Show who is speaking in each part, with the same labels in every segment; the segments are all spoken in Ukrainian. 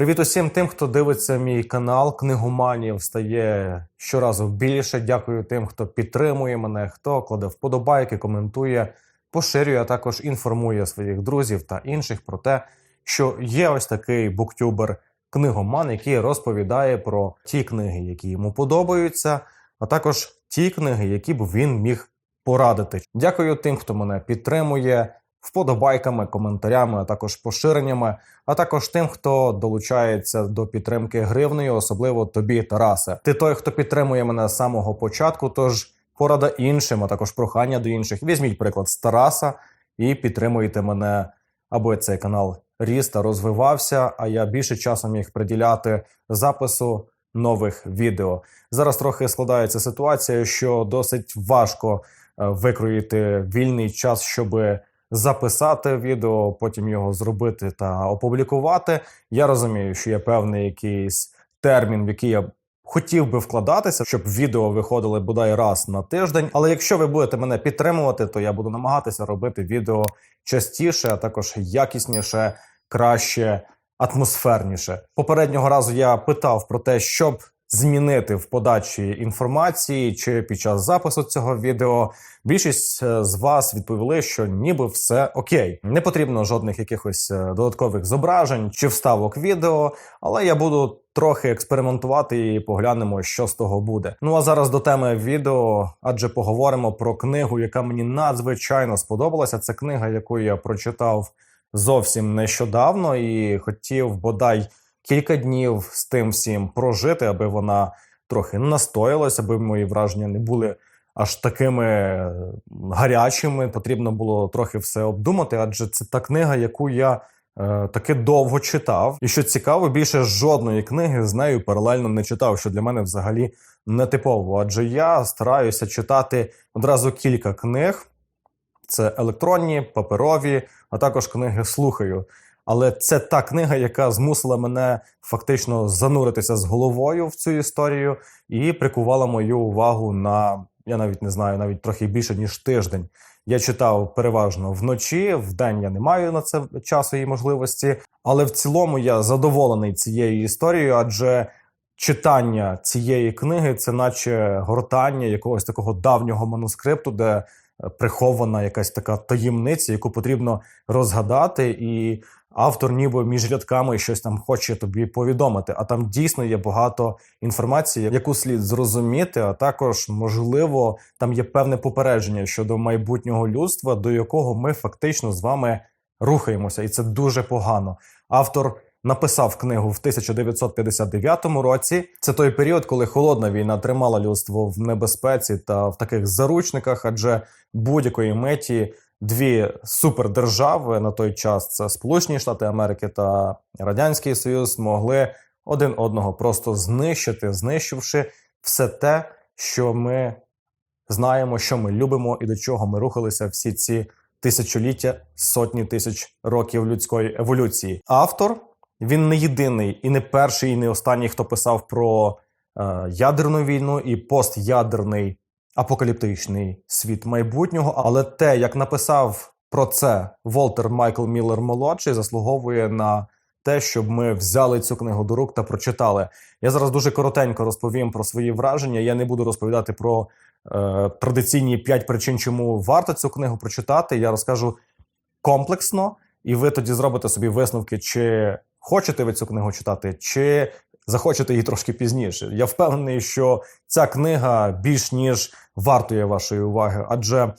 Speaker 1: Привіт усім тим, хто дивиться мій канал. Книгоманів стає щоразу більше. Дякую тим, хто підтримує мене, хто кладе вподобайки, коментує, поширює, а також інформує своїх друзів та інших про те, що є ось такий буктюбер книгоман, який розповідає про ті книги, які йому подобаються, а також ті книги, які б він міг порадити. Дякую тим, хто мене підтримує вподобайками, коментарями, а також поширеннями, а також тим, хто долучається до підтримки гривнею, особливо тобі, Тарасе. Ти той, хто підтримує мене з самого початку. Тож порада іншим, а також прохання до інших. Візьміть приклад з Тараса і підтримуйте мене, аби цей канал ріс та розвивався. А я більше часу міг приділяти запису нових відео. Зараз трохи складається ситуація, що досить важко е, викроїти вільний час, щоби записати відео, потім його зробити та опублікувати. Я розумію, що є певний якийсь термін, в який я хотів би вкладатися, щоб відео виходили бодай раз на тиждень. Але якщо ви будете мене підтримувати, то я буду намагатися робити відео частіше, а також якісніше, краще, атмосферніше. Попереднього разу я питав про те, щоб змінити в подачі інформації чи під час запису цього відео. Більшість е, з вас відповіли, що ніби все окей, не потрібно жодних якихось е, додаткових зображень чи вставок відео, але я буду трохи експериментувати і поглянемо, що з того буде. Ну а зараз до теми відео, адже поговоримо про книгу, яка мені надзвичайно сподобалася. Це книга, яку я прочитав зовсім нещодавно, і хотів бодай кілька днів з тим всім прожити, аби вона трохи настоялася, аби мої враження не були аж такими гарячими. Потрібно було трохи все обдумати, адже це та книга, яку я е, таки довго читав. І що цікаво, більше жодної книги з нею паралельно не читав, що для мене взагалі нетипово. Адже я стараюся читати одразу кілька книг. Це електронні, паперові, а також книги слухаю. Але це та книга, яка змусила мене фактично зануритися з головою в цю історію і прикувала мою увагу на я навіть не знаю, навіть трохи більше ніж тиждень. Я читав переважно вночі, в день я не маю на це часу і можливості. Але в цілому я задоволений цією історією, адже читання цієї книги це наче гортання якогось такого давнього манускрипту, де прихована якась така таємниця, яку потрібно розгадати, і автор, ніби між рядками щось там хоче тобі повідомити. А там дійсно є багато інформації, яку слід зрозуміти. А також, можливо, там є певне попередження щодо майбутнього людства, до якого ми фактично з вами рухаємося, і це дуже погано. Автор. Написав книгу в 1959 році. Це той період, коли холодна війна тримала людство в небезпеці та в таких заручниках, адже будь-якої меті дві супердержави на той час це Сполучені Штати Америки та Радянський Союз, могли один одного просто знищити, знищивши все те, що ми знаємо, що ми любимо і до чого ми рухалися всі ці тисячоліття, сотні тисяч років людської еволюції. Автор він не єдиний і не перший, і не останній, хто писав про е, ядерну війну і постядерний апокаліптичний світ майбутнього. Але те, як написав про це Волтер Майкл Міллер молодший, заслуговує на те, щоб ми взяли цю книгу до рук та прочитали. Я зараз дуже коротенько розповім про свої враження. Я не буду розповідати про е, традиційні п'ять причин, чому варто цю книгу прочитати. Я розкажу комплексно, і ви тоді зробите собі висновки, чи хочете ви цю книгу читати, чи захочете її трошки пізніше. Я впевнений, що ця книга більш ніж вартує вашої уваги, адже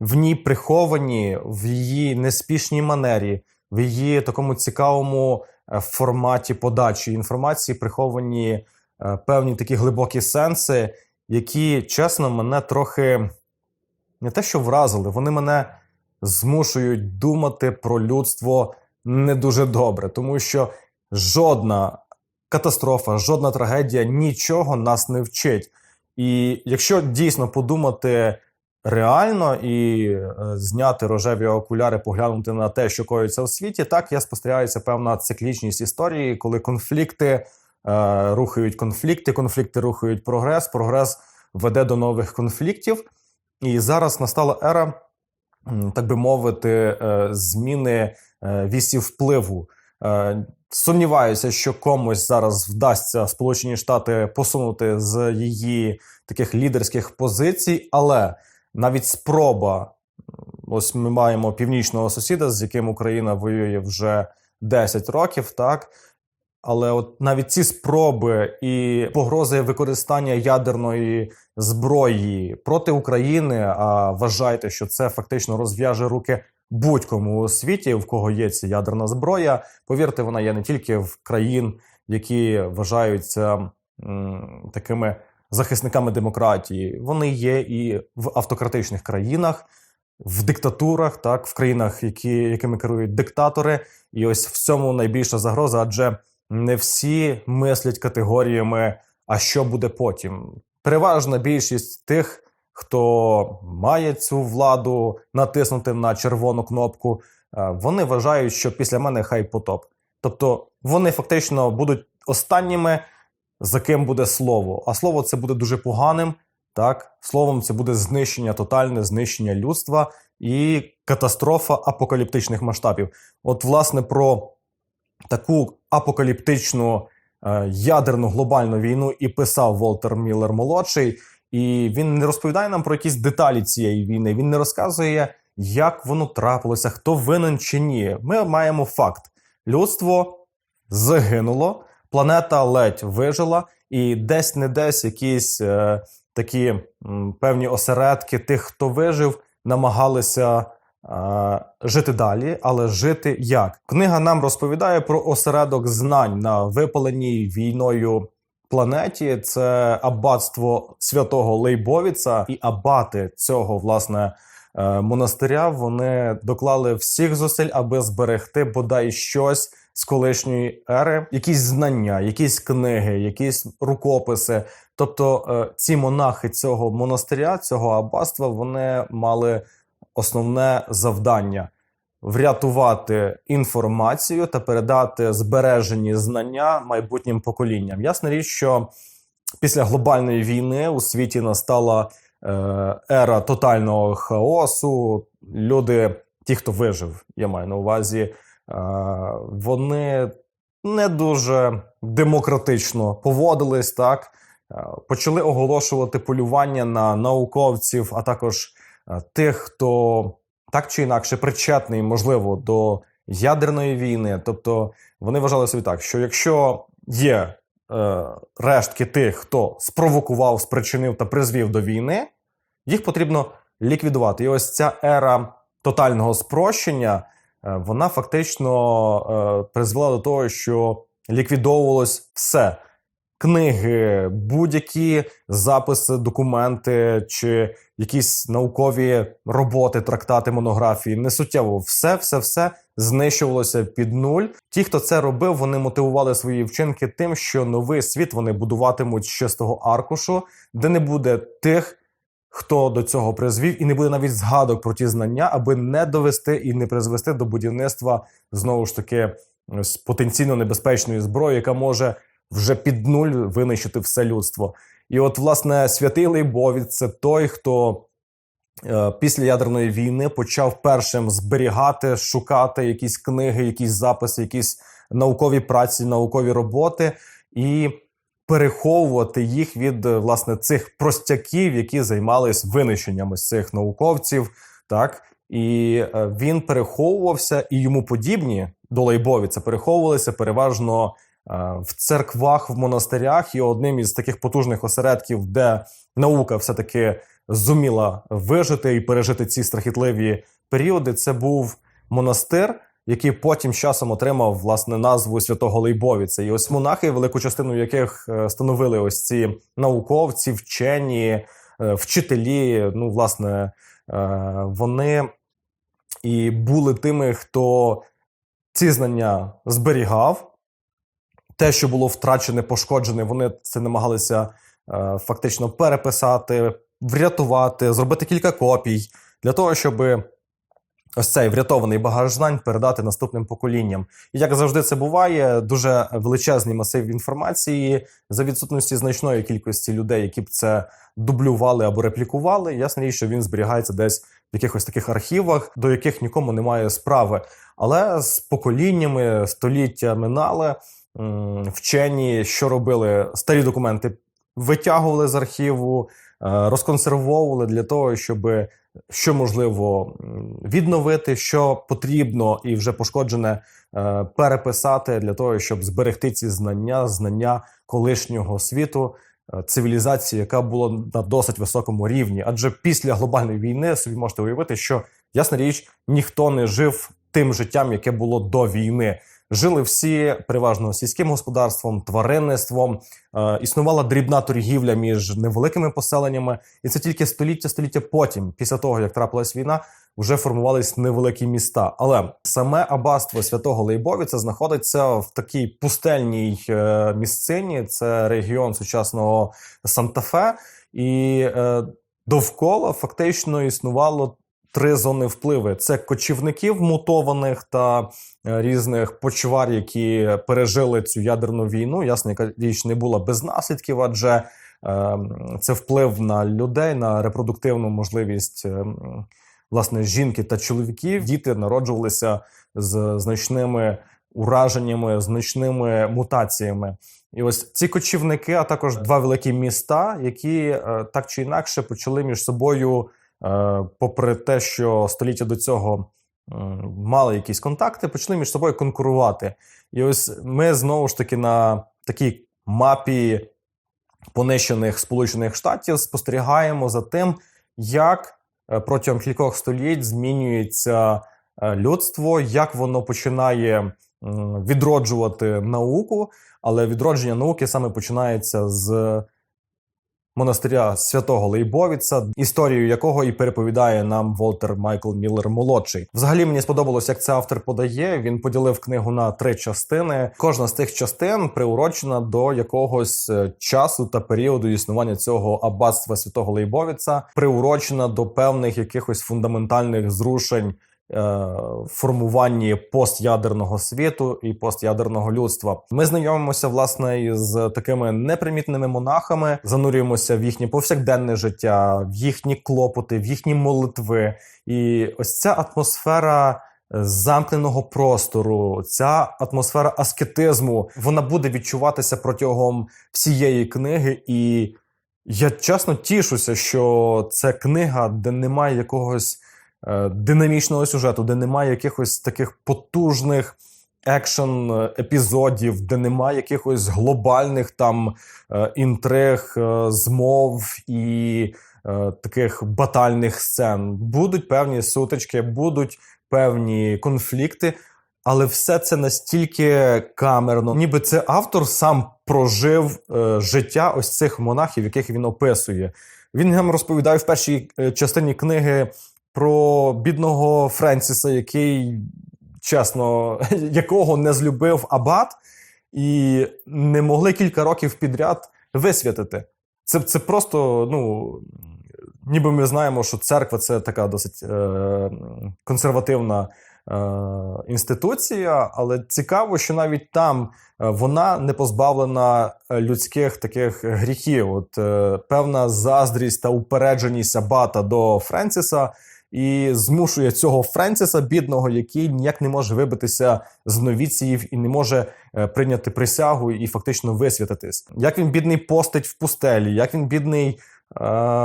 Speaker 1: в ній приховані в її неспішній манері, в її такому цікавому е, форматі подачі інформації приховані е, певні такі глибокі сенси, які, чесно, мене трохи не те, що вразили, вони мене змушують думати про людство не дуже добре, тому що жодна катастрофа, жодна трагедія нічого нас не вчить. І якщо дійсно подумати реально і е, зняти рожеві окуляри, поглянути на те, що коїться у світі, так я спостерігається певна циклічність історії, коли конфлікти е, рухають конфлікти, конфлікти рухають прогрес, прогрес веде до нових конфліктів. І зараз настала ера, так би мовити, е, зміни е, вісі впливу. Е, Сумніваюся, що комусь зараз вдасться Сполучені Штати посунути з її таких лідерських позицій, але навіть спроба, ось ми маємо північного сусіда, з яким Україна воює вже 10 років, так. Але от навіть ці спроби і погрози використання ядерної зброї проти України, а вважайте, що це фактично розв'яже руки будь-кому у світі, в кого є ця ядерна зброя. Повірте, вона є не тільки в країн, які вважаються м, такими захисниками демократії. Вони є і в автократичних країнах, в диктатурах, так, в країнах, які, якими керують диктатори. І ось в цьому найбільша загроза, адже не всі мислять категоріями, а що буде потім. Переважна більшість тих, хто має цю владу натиснути на червону кнопку, е, вони вважають, що після мене хай потоп. Тобто вони фактично будуть останніми, за ким буде слово. А слово це буде дуже поганим. Так, словом, це буде знищення, тотальне знищення людства і катастрофа апокаліптичних масштабів. От, власне, про таку апокаліптичну е, ядерну глобальну війну і писав Волтер Міллер молодший. І він не розповідає нам про якісь деталі цієї війни. Він не розказує, як воно трапилося, хто винен чи ні. Ми маємо факт: людство загинуло, планета ледь вижила, і десь не десь якісь е, такі м, певні осередки тих, хто вижив, намагалися е, жити далі, але жити як? Книга нам розповідає про осередок знань на випаленій війною планеті. Це аббатство святого Лейбовіца, і абати цього власне. е, Монастиря вони доклали всіх зусиль, аби зберегти бодай щось з колишньої ери, якісь знання, якісь книги, якісь рукописи. Тобто, е, ці монахи цього монастиря, цього аббатства, вони мали основне завдання врятувати інформацію та передати збережені знання майбутнім поколінням. Ясна річ, що після глобальної війни у світі настала е, ера тотального хаосу. Люди, ті, хто вижив, я маю на увазі, е, вони не дуже демократично поводились так. Е, Почали оголошувати полювання на науковців, а також тих, хто так чи інакше причетний, можливо, до ядерної війни. Тобто вони вважали собі так, що якщо є е, рештки тих, хто спровокував, спричинив та призвів до війни, їх потрібно ліквідувати. І ось ця ера тотального спрощення, е, вона фактично е, призвела до того, що ліквідовувалось все. Книги, будь-які записи, документи чи якісь наукові роботи, трактати, монографії не суттєво все, все, все знищувалося під нуль. Ті, хто це робив, вони мотивували свої вчинки тим, що новий світ вони будуватимуть з чистого аркушу, де не буде тих, хто до цього призвів, і не буде навіть згадок про ті знання, аби не довести і не призвести до будівництва знову ж таки з потенційно небезпечної зброї, яка може вже під нуль винищити все людство. І от, власне, святий Лейбовіць це той, хто е, після ядерної війни почав першим зберігати, шукати якісь книги, якісь записи, якісь наукові праці, наукові роботи і переховувати їх від е, власне цих простяків, які займались винищенням ось цих науковців. Так і е, він переховувався, і йому подібні до Лейбовіця переховувалися переважно в церквах, в монастирях, і одним із таких потужних осередків, де наука все-таки зуміла вижити і пережити ці страхітливі періоди, це був монастир, який потім часом отримав власне назву святого Лейбовіця. І ось монахи, велику частину яких е, становили ось ці науковці, вчені, е, вчителі. Ну, власне, е, вони і були тими, хто ці знання зберігав. Те, що було втрачене, пошкоджене, вони це намагалися е, фактично переписати, врятувати, зробити кілька копій для того, щоб ось цей врятований багаж знань передати наступним поколінням. І як завжди це буває, дуже величезний масив інформації за відсутності значної кількості людей, які б це дублювали або реплікували. Ясна річ, що він зберігається десь в якихось таких архівах, до яких нікому немає справи. Але з поколіннями століття минали вчені, що робили старі документи, витягували з архіву, е, розконсервовували для того, щоб що можливо відновити, що потрібно і вже пошкоджене е, переписати для того, щоб зберегти ці знання, знання колишнього світу, е, цивілізації, яка була на досить високому рівні. Адже після глобальної війни собі можете уявити, що ясна річ, ніхто не жив тим життям, яке було до війни. Жили всі переважно сільським господарством, тваринництвом. Е, існувала дрібна торгівля між невеликими поселеннями, і це тільки століття століття потім, після того як трапилась війна, вже формувались невеликі міста. Але саме аббатство святого Лейбовіця знаходиться в такій пустельній е, місцині. Це регіон сучасного Санта-Фе, і е, довкола фактично існувало. Три зони впливи: це кочівників мутованих та е, різних почвар, які пережили цю ядерну війну. Ясно, яка річ не була без наслідків, адже е, це вплив на людей, на репродуктивну можливість е, власне жінки та чоловіків. Діти народжувалися з значними ураженнями, значними мутаціями. І ось ці кочівники, а також два великі міста, які так чи інакше почали між собою. Е, попри те, що століття до цього мали якісь контакти, почали між собою конкурувати. І ось ми знову ж таки на такій мапі понищених Сполучених Штатів спостерігаємо за тим, як е, протягом кількох століть змінюється е, людство, як воно починає відроджувати науку, але відродження науки саме починається з монастиря святого Лейбовіца, історію якого і переповідає нам Волтер Майкл Міллер молодший. Взагалі мені сподобалось, як це автор подає. Він поділив книгу на три частини. Кожна з тих частин приурочена до якогось е, часу та періоду існування цього аббатства святого Лейбовіца, приурочена до певних якихось фундаментальних зрушень. Е, Формуванні постядерного світу і постядерного людства ми знайомимося власне із такими непримітними монахами, занурюємося в їхнє повсякденне життя, в їхні клопоти, в їхні молитви. І ось ця атмосфера е, замкненого простору, ця атмосфера аскетизму, вона буде відчуватися протягом всієї книги. І я чесно тішуся, що це книга, де немає якогось динамічного сюжету, де немає якихось таких потужних екшн епізодів, де немає якихось глобальних там е, інтриг, е, змов і е, таких батальних сцен. Будуть певні сутички, будуть певні конфлікти. Але все це настільки камерно, ніби це автор сам прожив е, життя ось цих монахів, яких він описує. Він нам розповідає в першій е, частині книги про бідного Френсіса, який, чесно, якого не злюбив абат, і не могли кілька років підряд висвятити. Це, це просто, ну. Ніби ми знаємо, що церква це така досить е, консервативна е, інституція, але цікаво, що навіть там е, вона не позбавлена людських таких гріхів. От е, певна заздрість та упередженість абата до Френсіса. І змушує цього Френсіса, бідного, який ніяк не може вибитися з новіціїв і не може е, прийняти присягу і фактично висвятитись. Як він бідний постить в пустелі, як він бідний е,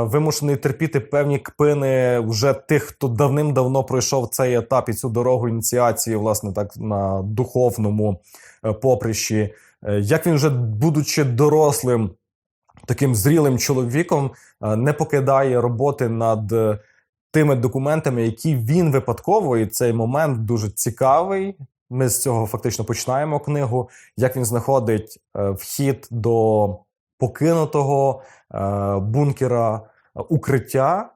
Speaker 1: вимушений терпіти певні кпини вже тих, хто давним-давно пройшов цей етап і цю дорогу ініціації, власне, так на духовному е, поприщі. Як він вже, будучи дорослим, таким зрілим чоловіком, не покидає роботи над тими документами, які він випадково, і цей момент дуже цікавий. Ми з цього фактично починаємо книгу. Як він знаходить е, вхід до покинутого е, бункера е, укриття,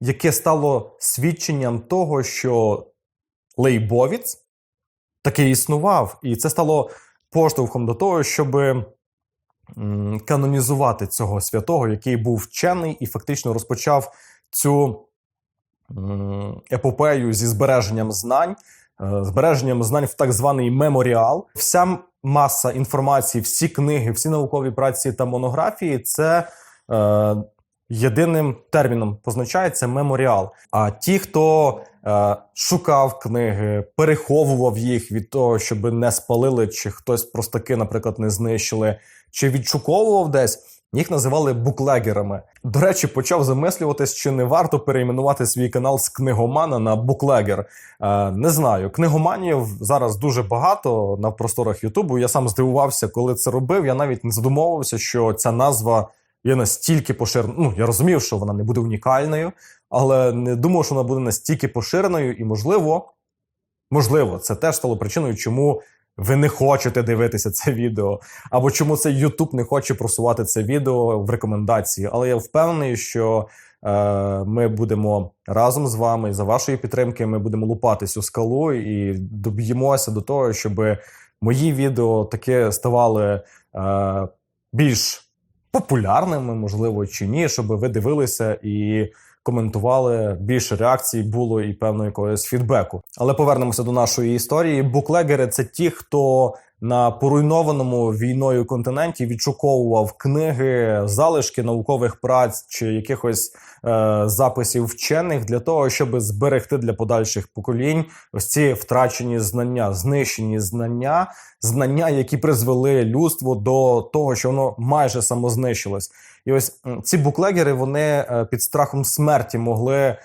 Speaker 1: яке стало свідченням того, що Лейбовіц таки існував, і це стало поштовхом до того, щоб канонізувати цього святого, який був вчений і фактично розпочав цю епопею зі збереженням знань, е, збереженням знань в так званий меморіал. Вся маса інформації, всі книги, всі наукові праці та монографії це е, єдиним терміном позначається меморіал. А ті, хто е, шукав книги, переховував їх від того, щоб не спалили, чи хтось простаки, наприклад, не знищили, чи відшуковував десь. Їх називали буклегерами. До речі, почав замислюватись, чи не варто перейменувати свій канал з книгомана на буклегер. Е, не знаю, книгоманів зараз дуже багато на просторах Ютубу. Я сам здивувався, коли це робив. Я навіть не задумовувався, що ця назва є настільки поширеною. Ну я розумів, що вона не буде унікальною, але не думав, що вона буде настільки поширеною, і можливо, можливо, це теж стало причиною, чому ви не хочете дивитися це відео, або чому цей YouTube не хоче просувати це відео в рекомендації. Але я впевнений, що е, ми будемо разом з вами за вашої підтримки. Ми будемо лупати цю скалу і доб'ємося до того, щоб мої відео таки ставали е, більш популярними, можливо, чи ні, щоб ви дивилися і коментували більше реакцій було і певно якогось фідбеку. Але повернемося до нашої історії. Буклегери це ті, хто на поруйнованому війною континенті відшуковував книги, залишки наукових праць чи якихось е, записів вчених для того, щоб зберегти для подальших поколінь ось ці втрачені знання, знищені знання, знання, які призвели людство до того, що воно майже самознищилось. І ось ці буклегери вони е, під страхом смерті могли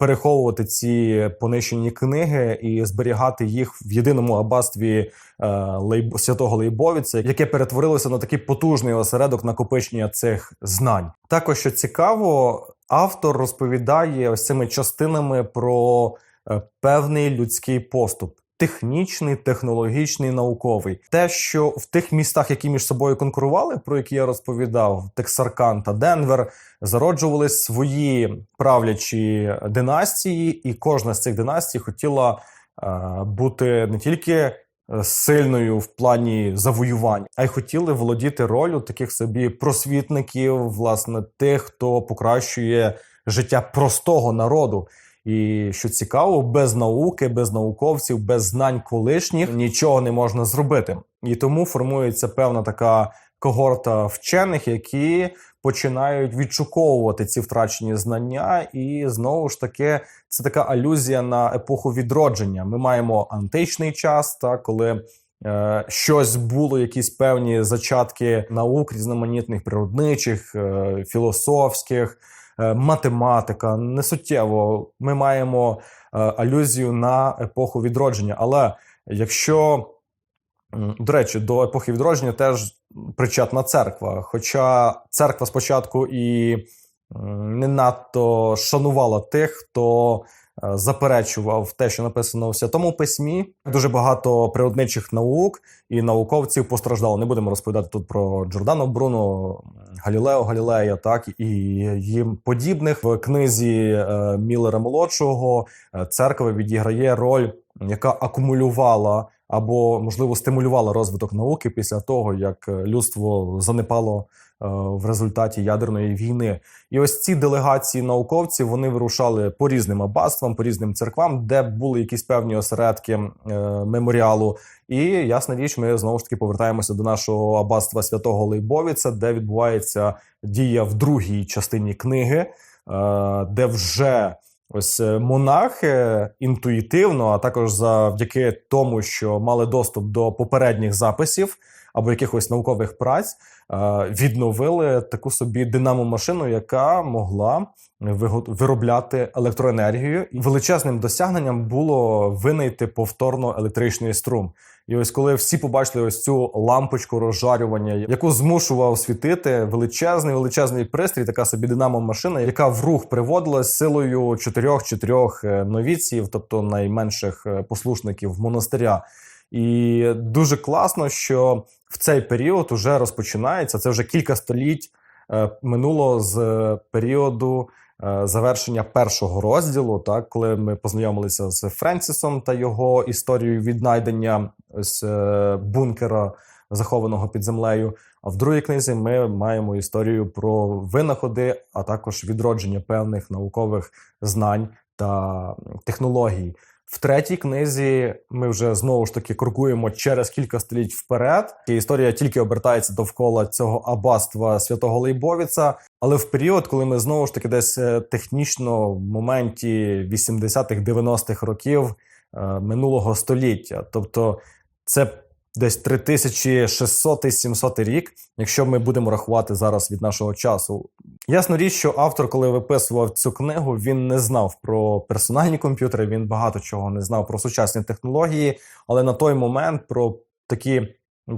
Speaker 1: переховувати ці понищені книги і зберігати їх в єдиному аббатстві е, Лейб... святого Лейбовіця, яке перетворилося на такий потужний осередок накопичення цих знань. Також що цікаво, автор розповідає ось цими частинами про е, певний людський поступ. Технічний, технологічний, науковий, те, що в тих містах, які між собою конкурували, про які я розповідав, Тексаркан та Денвер, зароджувались свої правлячі династії, і кожна з цих династій хотіла е, бути не тільки е, сильною в плані завоювань, а й хотіли володіти ролью таких собі просвітників, власне, тих, хто покращує життя простого народу. І що цікаво, без науки, без науковців, без знань колишніх нічого не можна зробити. І тому формується певна така когорта вчених, які починають відшуковувати ці втрачені знання, і знову ж таки це така алюзія на епоху відродження. Ми маємо античний час, та коли. е, Щось було, якісь певні зачатки наук різноманітних природничих, е, філософських, математика. Не суттєво. Ми маємо е, алюзію на епоху відродження. Але якщо До речі, до епохи відродження теж причетна церква. Хоча церква спочатку і не надто шанувала тих, хто е, заперечував те, що написано в святому письмі. Дуже багато природничих наук і науковців постраждало. Не будемо розповідати тут про Джордано Бруно, Галілео Галілея, так і їм подібних в книзі е, Міллера молодшого е, церква відіграє роль, яка акумулювала або можливо стимулювала розвиток науки після того, як е, людство занепало е, в результаті ядерної війни. І ось ці делегації науковців вони вирушали по різним аббатствам, по різним церквам, де були якісь певні осередки е, меморіалу. І ясна річ, ми знову ж таки повертаємося до нашого аббатства святого Лейбовіца, де відбувається дія в другій частині книги, е, де вже Ось е, монахи інтуїтивно, а також завдяки тому, що мали доступ до попередніх записів або якихось наукових праць, е, відновили таку собі динамо-машину, яка могла виробляти електроенергію. І величезним досягненням було винайти повторно електричний струм. І ось коли всі побачили ось цю лампочку розжарювання, яку змушував світити величезний величезний пристрій, така собі динамо-машина, яка в рух приводилась силою чотирьох-чотирьох е, новіців, тобто найменших е, послушників монастиря. І дуже класно, що в цей період уже розпочинається. Це вже кілька століть е, минуло з е, періоду е, завершення першого розділу, так коли ми познайомилися з Френсісом та його історією віднайдення ось бункера, захованого під землею. А в другій книзі ми маємо історію про винаходи, а також відродження певних наукових знань та технологій. В третій книзі ми вже знову ж таки крокуємо через кілька століть вперед. І історія тільки обертається довкола цього аббатства святого Лейбовіца. Але в період, коли ми знову ж таки десь е, технічно в моменті 80-х, 90-х років е, минулого століття, тобто це десь 3600-700 рік, якщо ми будемо рахувати зараз від нашого часу. Ясно річ, що автор, коли виписував цю книгу, він не знав про персональні комп'ютери, він багато чого не знав про сучасні технології, але на той момент про такі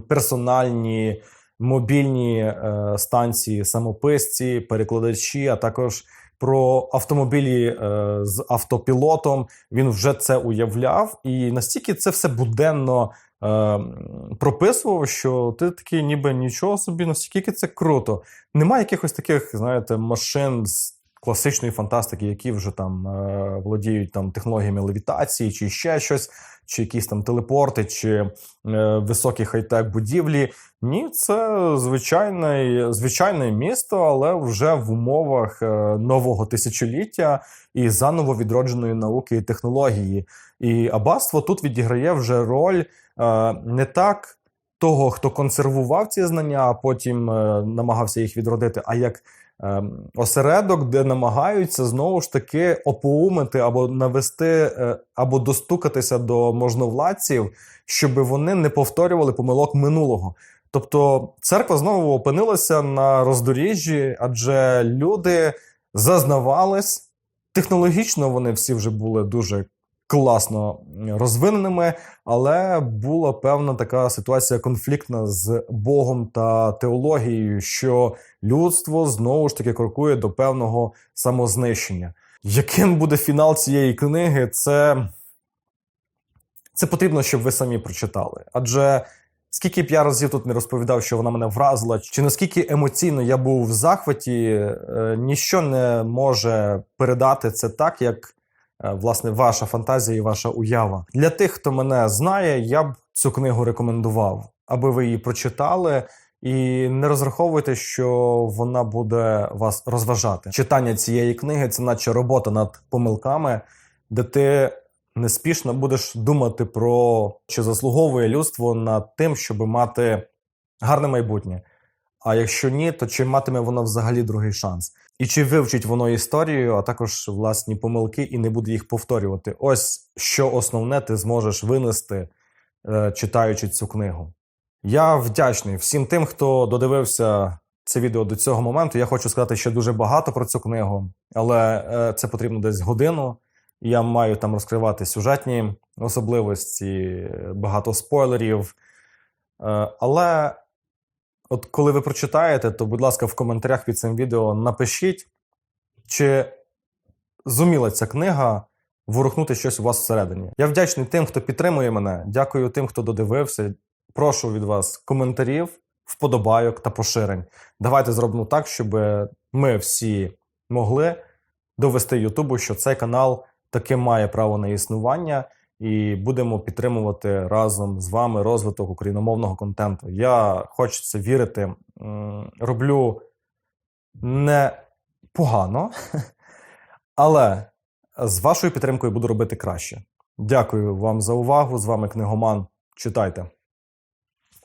Speaker 1: персональні мобільні е, станції, самописці, перекладачі, а також про автомобілі е, з автопілотом. Він вже це уявляв, і настільки це все буденно прописував, що ти такий, ніби нічого собі, наскільки це круто. Немає якихось таких, знаєте, машин з класичної фантастики, які вже там е, володіють там технологіями левітації, чи ще щось, чи якісь там телепорти, чи е, високі хай-тек будівлі. Ні, це звичайне, звичайне місто, але вже в умовах е, нового тисячоліття і заново відродженої науки і технології. І аббатство тут відіграє вже роль не так того, хто консервував ці знання, а потім е, намагався їх відродити, а як осередок, де намагаються знову ж таки опоумити або навести, е, або достукатися до можновладців, щоб вони не повторювали помилок минулого. Тобто церква знову опинилася на роздоріжжі, адже люди зазнавались. Технологічно вони всі вже були дуже класно розвиненими, але була певна така ситуація конфліктна з Богом та теологією, що людство знову ж таки крокує до певного самознищення. Яким буде фінал цієї книги? Це, це потрібно, щоб ви самі прочитали. Адже скільки б я разів тут не розповідав, що вона мене вразила, чи наскільки емоційно я був в захваті, е, ніщо не може передати це так, як власне ваша фантазія і ваша уява. Для тих, хто мене знає, я б цю книгу рекомендував, аби ви її прочитали. І не розраховуйте, що вона буде вас розважати. Читання цієї книги це наче робота над помилками, де ти неспішно будеш думати про чи заслуговує людство над тим, щоб мати гарне майбутнє. А якщо ні, то чи матиме воно взагалі другий шанс? І чи вивчить воно історію, а також власні помилки, і не буде їх повторювати? Ось що основне ти зможеш винести, е, читаючи цю книгу. Я вдячний всім тим, хто додивився це відео до цього моменту. Я хочу сказати ще дуже багато про цю книгу, але е, це потрібно десь годину. Я маю там розкривати сюжетні особливості, багато спойлерів. Е, Але от коли ви прочитаєте, то, будь ласка, в коментарях під цим відео напишіть, чи зуміла ця книга ворухнути щось у вас всередині. Я вдячний тим, хто підтримує мене. Дякую тим, хто додивився. Прошу від вас коментарів, вподобайок та поширень. Давайте зробимо так, щоб ми всі могли довести Ютубу, що цей канал таки має право на існування, і будемо підтримувати разом з вами розвиток україномовного контенту. Я хочу це вірити, роблю не погано, але з вашою підтримкою буду робити краще. Дякую вам за увагу. З вами книгоман. Читайте.